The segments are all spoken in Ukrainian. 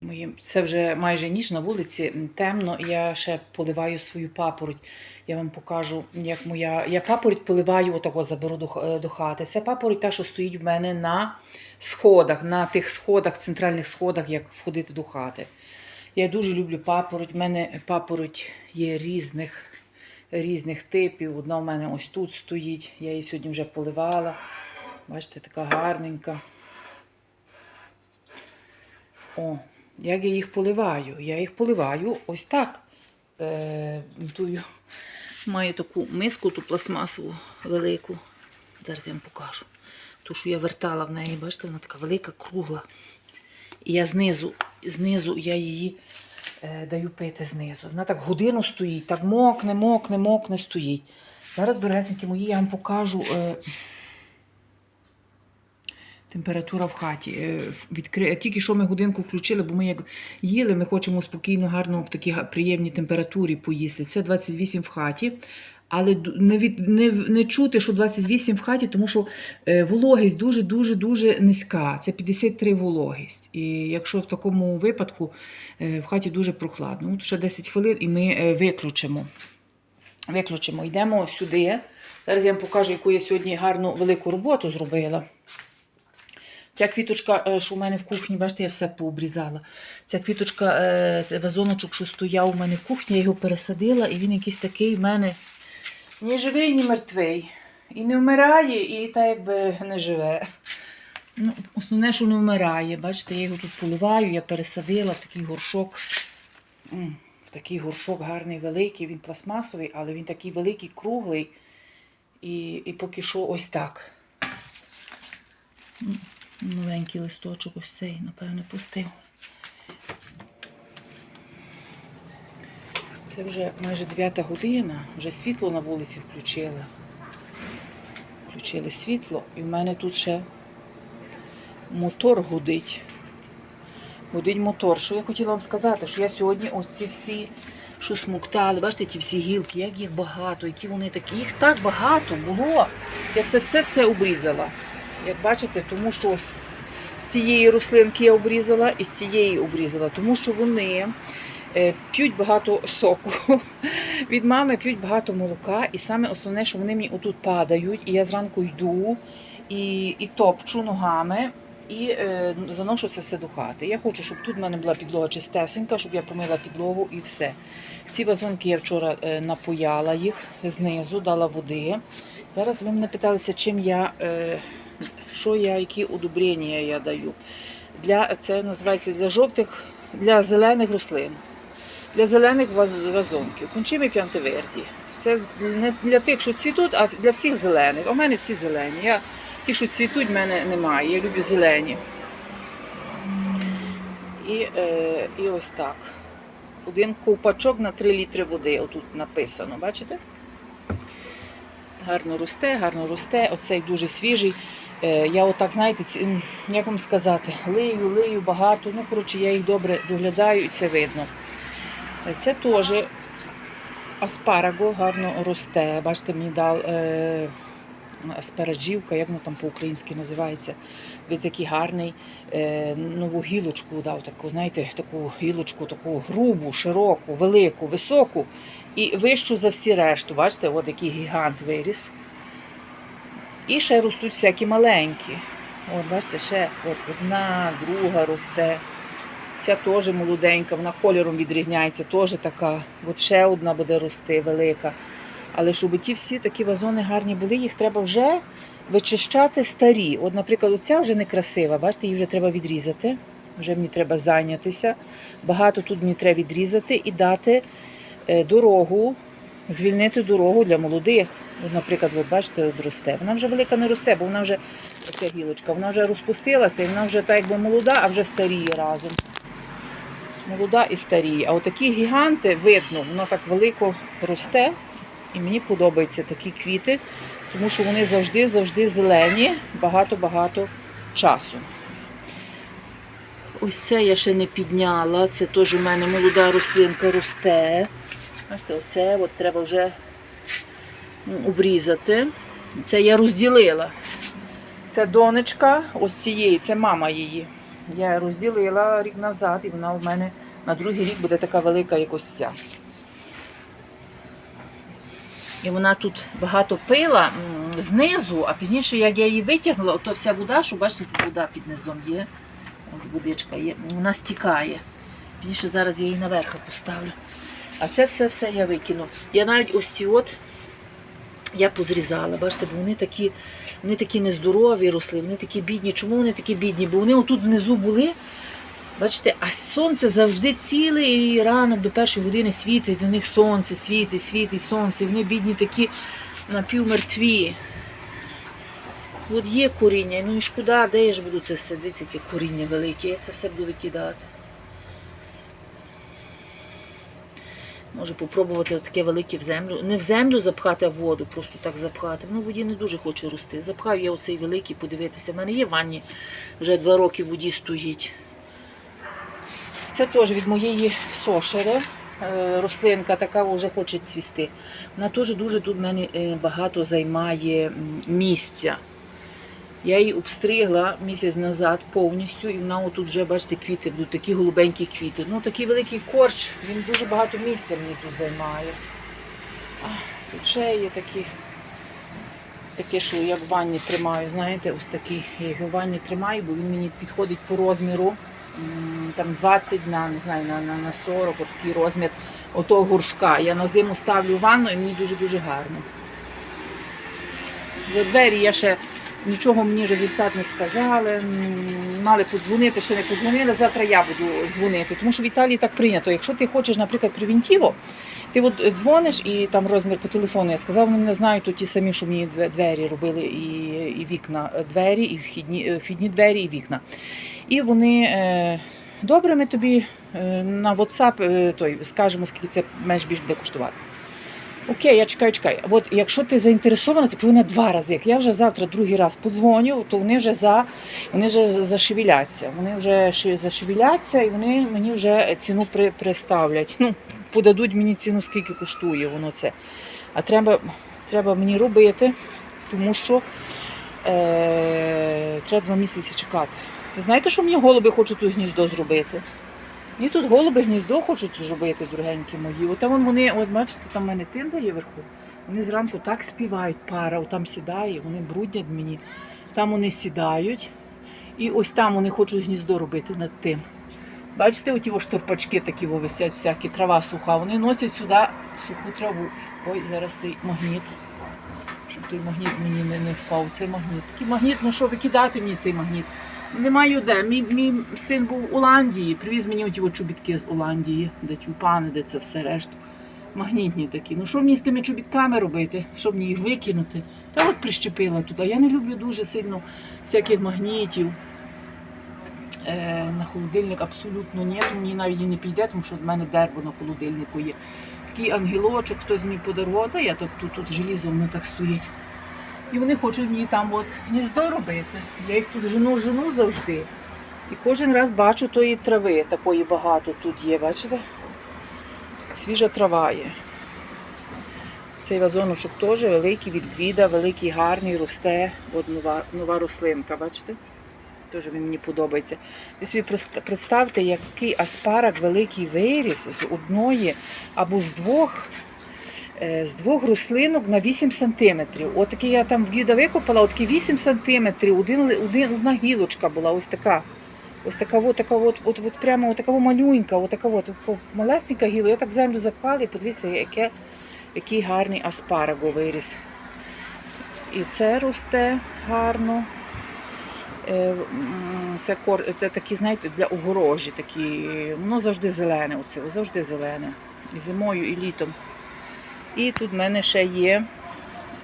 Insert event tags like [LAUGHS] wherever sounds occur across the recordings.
Моїм це вже майже ніч на вулиці темно. Я ще поливаю свою папороть. Я вам покажу, як моя. Я папороть поливаю, отако заберу до, е, до хати. Це папороть та, що стоїть в мене на сходах, на тих сходах, центральних сходах, як входити до хати. Я дуже люблю папороть. В мене папороть є різних, різних типів. Одна в мене ось тут стоїть. Я її сьогодні вже поливала. Бачите, така гарненька. О, як я їх поливаю? Я їх поливаю ось так. Е, тую. Маю таку миску, ту пластмасову велику. Зараз я вам покажу. Ту, що я вертала в неї, бачите, вона така велика, кругла. І я знизу, знизу я її е, даю пити знизу. Вона так годину стоїть, так мокне, мокне, мокне стоїть. Зараз, дорогесенькі мої, я вам покажу. Е, Температура в хаті. Е, Відкри... Тільки що ми годинку включили, бо ми як їли, ми хочемо спокійно, гарно в такій приємній температурі поїсти. Це 28 в хаті. Але не, від... не, не чути, що 28 в хаті, тому що е, вологість дуже-дуже дуже низька. Це 53 вологість. І якщо в такому випадку е, в хаті дуже прохладно. От ще 10 хвилин і ми е, виключимо. Виключимо. Йдемо сюди. Зараз я вам покажу, яку я сьогодні гарну велику роботу зробила. Ця квіточка, е, що в мене в кухні, бачите, я все пообрізала. Ця квіточка, е, вазоночок, що стояв у мене в кухні, я його пересадила, і він якийсь такий в мене ні живий, ні мертвий. І не вмирає, і так якби не живе. Ну, основне, що не вмирає. Бачите, я його тут поливаю, я пересадила в такий горшок. В такий горшок гарний, великий, він пластмасовий, але він такий великий, круглий. І, і поки що ось так. Новенький листочок ось цей, напевно, пустив. Це вже майже 9 година, вже світло на вулиці включили. Включили світло, і в мене тут ще мотор гудить. Гудить мотор. Що я хотіла вам сказати, що я сьогодні ось ці всі, що смоктали, бачите, ті всі гілки, як їх багато, які вони такі. Їх так багато було. Я це все-все обрізала. Як бачите, тому що з цієї рослинки я обрізала і з цієї обрізала, тому що вони е, п'ють багато соку. [LAUGHS] Від мами п'ють багато молока, і саме основне, що вони мені отут падають, і я зранку йду і, і топчу ногами. І е, заношу це все до хати. Я хочу, щоб тут в мене була підлога чистесенька, щоб я помила підлогу і все. Ці вазонки я вчора е, напояла їх знизу, дала води. Зараз ви мене питалися, чим я, е, що я, які удобрення я даю. Для, це називається для жовтих, для зелених рослин, для зелених вазонків. Кончими п'янтиверді. Це не для тих, що цвітуть, а для всіх зелених. У мене всі зелені. Я, ті, що цвітуть, в мене немає. Я люблю зелені. І, е, і ось так. Один ковпачок на 3 літри води. Отут написано, бачите? Гарно росте, гарно росте. Оцей дуже свіжий. Е, Я отак, знаєте, як вам сказати, лию, лию багато. Ну, коротше, я їх добре доглядаю і це видно. Е, Це теж аспараго гарно росте. Бачите, мені дав е, як воно там по-українськи називається. Дивіться, який гарний е, нову гілочку дав, таку, знаєте, таку гілочку, таку грубу, широку, велику, високу і вищу за всі решту. Бачите, от який гігант виріс. І ще ростуть всякі маленькі. От, бачите, ще от одна, друга росте. Ця теж молоденька, вона кольором відрізняється, теж така. От ще одна буде рости велика. Але щоб ті всі такі вазони гарні були, їх треба вже вичищати старі. От, наприклад, оця вже не красива, бачите, її вже треба відрізати. Вже мені треба зайнятися. Багато тут мені треба відрізати і дати е, дорогу, звільнити дорогу для молодих. От, наприклад, от бачите, от росте. Вона вже велика не росте, бо вона вже оця гілочка, вона вже розпустилася і вона вже так якби молода, а вже старіє разом. Молода і старіє. А отакі гіганти видно, воно так велико росте. І мені подобаються такі квіти, тому що вони завжди-завжди зелені, багато-багато часу. Ось це я ще не підняла. Це теж у мене молода рослинка росте. Бачите, оце от треба вже обрізати. Це я розділила. Це донечка ось цієї, це мама її. Я розділила рік назад, і вона у мене на другий рік буде така велика, як ось ця. І вона тут багато пила знизу, а пізніше, як я її витягнула, то вся вода, що бачите, тут вода під низом є. Ось водичка є, вона стікає. Пізніше зараз я її наверх поставлю. А це все-все я викину. Я навіть ось ці от я позрізала. Бачите, бо вони такі, вони такі нездорові росли, вони такі бідні. Чому вони такі бідні? Бо вони отут внизу були. Бачите, а сонце завжди цілий ранок до першої години світить, до них сонце світить, світить сонце. І вони бідні такі напівмертві. От є коріння, ну і шкода, де я ж буду це все, дивіться, яке коріння велике, я це все буду викидати. Може попробувати таке велике в землю. Не в землю запхати, а в воду, просто так запхати. Ну, воді не дуже хоче рости. Запхаю я оцей великий, подивитися. У мене є в ванні, вже два роки в воді стоїть. Це теж від моєї сошери. Е, Рослинка така вже хоче цвісти. Вона теж дуже тут в е, багато займає місця. Я її обстригла місяць назад повністю, і вона отут вже, бачите, квіти, будуть такі голубенькі квіти. Ну, такий великий корч, він дуже багато місця мені тут займає. А, тут ще є такі, таке, що я в ванні тримаю, знаєте, ось такий. Я його в ванні тримаю, бо він мені підходить по розміру. Там 20 на, не знаю, на, на, на 40, отакий розмір отого горшка. Я на зиму ставлю ванну і мені дуже-дуже гарно. За двері я ще нічого мені результат не сказали. Мали подзвонити, ще не подзвонили. Завтра я буду дзвонити. Тому що в Італії так прийнято. Якщо ти хочеш, наприклад, превентиво, ти от дзвониш і там розмір по телефону. Я сказав, вони не знають то ті самі, що мені двері робили, і, і вікна, е, двері, і вхідні, е, вхідні двері, і вікна. І вони. Е, Добре, ми тобі е, на WhatsApp е, той, скажемо, скільки це менш більш буде коштувати. Окей, я чекаю, чекаю. От якщо ти заінтересована, ти повинна два рази. Як я вже завтра другий раз подзвоню, то вони вже за вони вже зашевіляться. Вони вже зашевіляться і вони мені вже ціну при, приставлять. Ну, подадуть мені ціну, скільки коштує воно це. А треба, треба мені робити, тому що е, треба два місяці чекати. Ви знаєте, що мені голуби хочуть тут гніздо зробити? Мені тут голуби гніздо хочуть зробити, дорогенькі мої. От там вони, от бачите, там в мене тинда є вверху. Вони зранку так співають, пара, там сідає, вони бруднять мені. Там вони сідають. І ось там вони хочуть гніздо робити над тим. Бачите, оті о штурпачки такі висять, всякі, трава суха. Вони носять сюди суху траву. Ой, зараз цей магніт. Щоб той магніт мені не, не впав. Цей магніт. Такий магніт, ну що, викидати мені цей магніт. Немає де. Мій, мій син був в Оландії, привіз мені оті от чобітки з Оландії, де тюльпани, де це все решту. Магнітні такі. Ну що мені з тими чобітками робити? Що мені їх викинути? Та от прищепила туди. Я не люблю дуже сильно всяких магнітів. Е, на холодильник абсолютно ні. Мені навіть і не піде, тому що в мене дерево на холодильнику є. Такий ангелочок, хтось мені подарував, та я тут, тут, тут желізо воно так стоїть. І вони хочуть мені там от гніздо робити. Я їх тут жену жену завжди. І кожен раз бачу тої трави, такої багато тут є, бачите? Свіжа трава є. Цей вазоночок теж великий від гвіда, великий, гарний, росте. От нова, нова рослинка, бачите? Теж він мені подобається. Ви собі представте, який аспарак великий виріс з одної або з двох з двох рослинок на 8 сантиметрів. От такий я там в гіда викопала, от 8 сантиметрів, один, один, одна гілочка була, ось така. Ось така от, така от, от, от прямо от така малюнька, от така от, малесенька гілка. Я так землю запхала і подивіться, яке, який гарний аспараго виріс. І це росте гарно. Е, Це, кор... це такі, знаєте, для огорожі такі. Воно завжди зелене, оце, завжди зелене. І зимою, і літом. І тут в мене ще є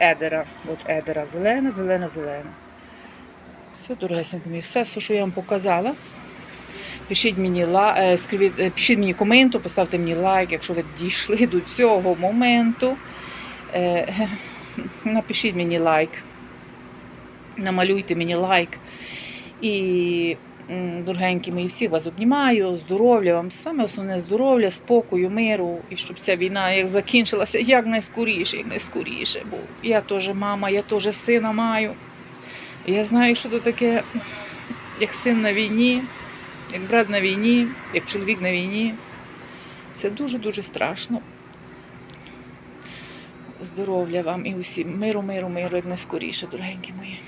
едера. От едера. Зелена, зелена, зелена. Все, дорогесенько мої, все, що я вам показала. Пишіть мені, ла... е, е, пишіть мені коменту, поставте мені лайк, якщо ви дійшли до цього моменту. Е, [LAUGHS] Напишіть мені лайк. Намалюйте мені лайк. І, дорогенькі мої, всіх вас обнімаю, здоров'я вам, саме основне здоров'я, спокою, миру, і щоб ця війна як закінчилася як найскоріше, як найскоріше. Бо я теж мама, я теж сина маю. Я знаю, що то таке, як син на війні. як брат на війні, як чоловік на війні. Це дуже-дуже страшно. Здоров'я вам і усім. Миру, миру, миру, як найскоріше, дорогенькі мої.